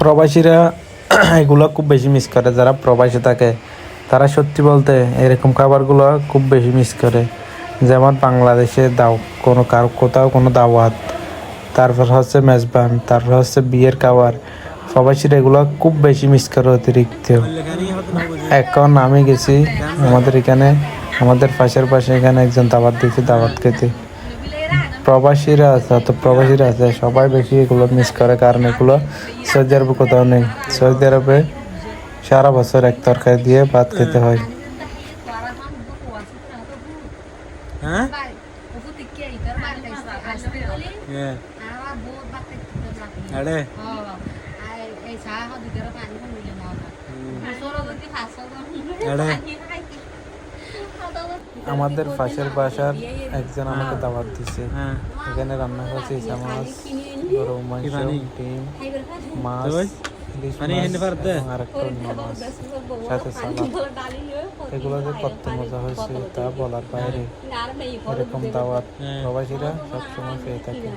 প্রবাসীরা এগুলো খুব বেশি মিস করে। যারা প্রবাসী থাকে, তারা সত্যি বলতে এরকম খাবারগুলো খুব বেশি মিস করে। যেমন বাংলাদেশে দাও, কোনো কার কোথাও কোনো দাওয়াত, তারপর হচ্ছে মেজবান, তারপর হচ্ছে বিয়ের খাবার, প্রবাসীরা এগুলো খুব বেশি মিস করে অতিরিক্ত। এখন আমি গেছি আমাদের এখানে, আমাদের পাশের পাশে এখানে একজন দাওয়াত দিয়েছে, দাওয়াত খেতে। প্রবাসীরা আছে তো প্রবাসীরা আছে সবাই বেশি এগুলো মিস করে কারণ এগুলো সৌদি আরবে কোথাও নেই। সৌদি আরবে সারা বছর এক তরকারি দিয়ে ভাত খেতে হয়। হ্যাঁ. হ্যাঁ. আরে। আমাদের পাশের বাসার একজন আমাকে দাওয়াত দিছে। হ্যাঁ। এখানে রান্না করছে ইসা মাছ গরম মাংস ডিম মাছ ইলিশ মাছ অন্য মাছ সাথে সালাদ। এগুলো যে কত মজা হয়েছে তা বলার বাইরে। এরকম দাওয়াত হ্যাঁ। প্রবাসীরা সবসময় পেয়ে থাকে।